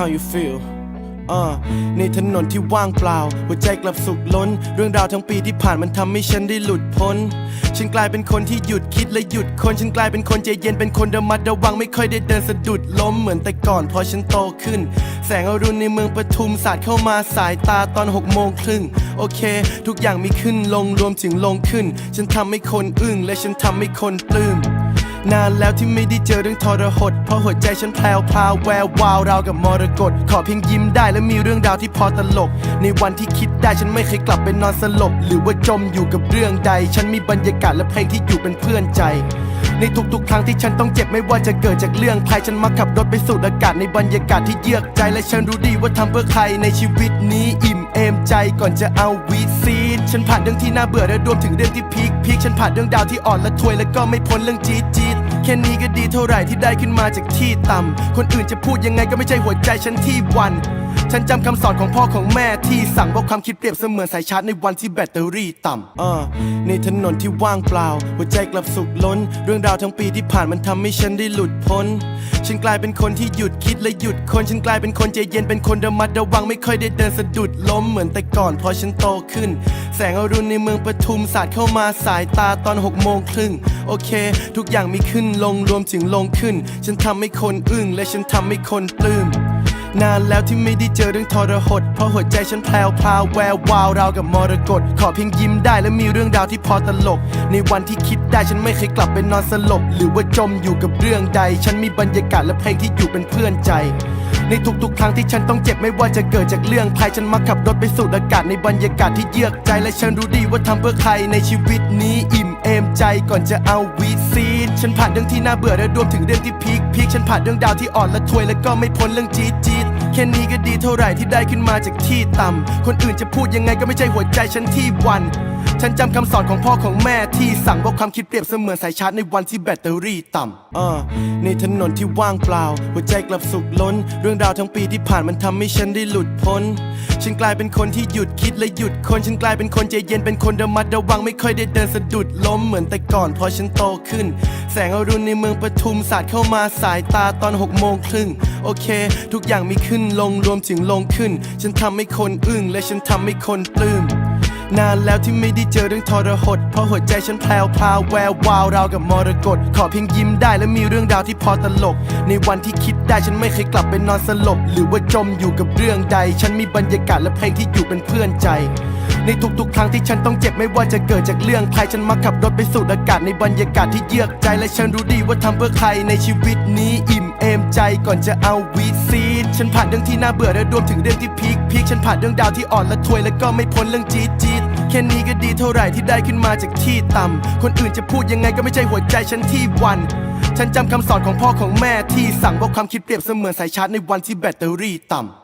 how you feel ในถนนที่ว่างเปล่า หัวใจกลับสุขล้น เรื่องราวทั้งปีที่ผ่านมันทำให้ฉันได้หลุดพ้น ฉันกลายเป็นคนที่หยุดคิดและหยุดคนฉันกลายเป็นคนใจเย็นเป็นคนระมัดระวังไม่ค่อยได้เดินสะดุดล้มเหมือนแต่ก่อนพอฉันโตขึ้น แสงอรุณในเมืองปทุมสาดเข้ามาสายตาตอนหกโมงครึ่งโอเค ทุกอย่างมีขึ้นลงรวมถึงลงขึ้น ฉันทำให้คนอึ้งและฉันทำให้คนปลื้ม นานแล้วที่ไม่ได้เจอเรื่องทรหดเพราะหัวใจฉันแพลวพราวแวววาวราวกับมรกตขอเพียงยิ้มได้และมีเรื่องราวที่พอตลก ในวันที่คิดได้ฉันไม่เคยกลับไปนอนสลบ หรือว่าจมอยู่กับเรื่องใด ฉันมีบรรยากาศและเพลงที่อยู่เป็นเพื่อนใจ ในทุกๆ ครั้งที่ฉันต้องเจ็บไม่ว่าจะเกิดจากเรื่องใครฉันมักขับรถไปสูดอากาศในบรรยากาศที่เยือกใจและฉันรู้ดีว่าทำเพื่อใครในชีวิตนี้อิ่มเอมใจก่อนจะเอาวีซีดฉันผ่านเรื่องที่น่าเบื่อและรวมถึงเรื่องที่พีคพีคฉันผ่านเรื่องดาวที่อ่อนและถวยและก็ไม่พ้นเรื่องจี๊ดจี๊ดแค่นี้ก็ดีเท่าไหร่ที่ได้ขึ้นมาจากที่ต่ำคนอื่นจะพูดยังไงก็ไม่ใช่หัวใจฉันที่วัน ฉันจำคำสอนของพ่อของแม่ที่สั่งว่าความคิดเปรียบเสมือนสายชาร์จในวันที่แบตเตอรี่ต่ำอ่าในถนนที่ว่างเปล่า หัวใจกลับสุขล้น เรื่องราวทั้งปีที่ผ่านมันทำให้ฉันได้หลุดพ้น ฉันกลายเป็นคนที่หยุดคิดและหยุดคน ฉันกลายเป็นคนใจเย็นเป็นคนระมัดระวังไม่ค่อยได้เดินสะดุดล้มเหมือนแต่ก่อนพอฉันโตขึ้น แสงอรุณในเมืองปทุมสาดเข้ามาสายตาตอนหกโมงครึ่งโอเค ทุกอย่างมีขึ้นลงรวมถึงลงขึ้น ฉันทำให้คนอึ้งและฉันทำให้คนปลื้ม นานแล้วที่ไม่ได้เจอเรื่องทรหด เพราะหัวใจฉันแพลวพลาวแวววาวราวกับมรกตขอเพียงยิ้มได้และมีเรื่องราวที่พอตลก ในวันที่คิดได้ฉันไม่เคยกลับไปนอนสลบ หรือว่าจมอยู่กับเรื่องใด ฉันมีบรรยากาศและเพลงที่อยู่เป็นเพื่อนใจ ในทุกๆ ครั้งที่ฉันต้องเจ็บไม่ว่าจะเกิดจากเรื่องใครฉันมักขับรถไปสูดอากาศในบรรยากาศที่เยือกใจและฉันรู้ดีว่าทำเพื่อใครในชีวิตนี้อิ่มเอมใจก่อนจะเอาวีซีดฉันผ่านเรื่องที่น่าเบื่อและรวมถึงเรื่องที่พีคพีคฉันผ่านเรื่องดาวที่อ่อนและถวยและก็ไม่พ้นเรื่องจี๊ดจี๊ดแค่นี้ก็ดีเท่าไหร่ที่ได้ขึ้นมาจากที่ต่ำคนอื่นจะพูดยังไงก็ไม่ใช่หัวใจฉันที่วันฉันจำคำสอนของพ่อของแม่ที่สั่งว่าความคิดเปรียบเสมือนสายชาร์จในวันที่แบตเตอรี่ต่ำอ่าในถนนที่ว่างเปล่า หัวใจกลับสุขล้น เรื่องราวทั้งปีที่ผ่านมันทำให้ฉันได้หลุดพ้น ฉันกลายเป็นคนที่หยุดคิดและหยุดคน ฉันกลายเป็นคนใจเย็นเป็นคนระมัดระวังไม่ค่อยได้เดินสะดุดล้มเหมือนแต่ก่อนพอฉันโตขึ้น แสงอรุณในเมืองปทุมสาดเข้ามาสายตาตอนหกโมงครึ่งโอเค ทุกอย่างมีขึ้นลงรวมถึงลงขึ้น ฉันทำให้คนอึ้งและฉันทำให้คนปลื้ม นานแล้วที่ไม่ได้เจอเรื่องทรหด ราะหัวใจฉันแพลวพราวแวววาวราวกับมรกตขอเพียงยิ้มได้และมีเรื่องราวที่พอตลก ในวันที่คิดได้ฉันไม่เคยกลับไปนอนสลบ หรือว่าจมอยู่กับเรื่องใด ฉันมีบรรยากาศและเพลงที่อยู่เป็นเพื่อนใจ ในทุกๆ ครั้งที่ฉันต้องเจ็บไม่ว่าจะเกิดจากเรื่องใครฉันมักขับรถไปสูดอากาศในบรรยากาศที่เยือกใจ และฉันรู้ดีว่าทำเพื่อใครในชีวิตนี้อิ่มเอมใจก่อนจะเอาวีซีดฉันผ่านเรื่องที่น่าเบื่อและรวมถึงเรื่องที่พีคพีคฉันผ่านเรื่องดาวที่อ่อนและถวยและก็ไม่พ้นเรื่องจี๊ดจี๊ด แค่นี้ก็ดีเท่าไหร่ที่ได้ขึ้นมาจากที่ต่ำ คนอื่นจะพูดยังไงก็ไม่ใช่หัวใจฉันที่วัน ฉันจำคำสอนของพ่อของแม่ที่สั่งว่าความคิดเปรียบเสมือนสายชาร์จในวันที่แบตเตอรี่ต่ำ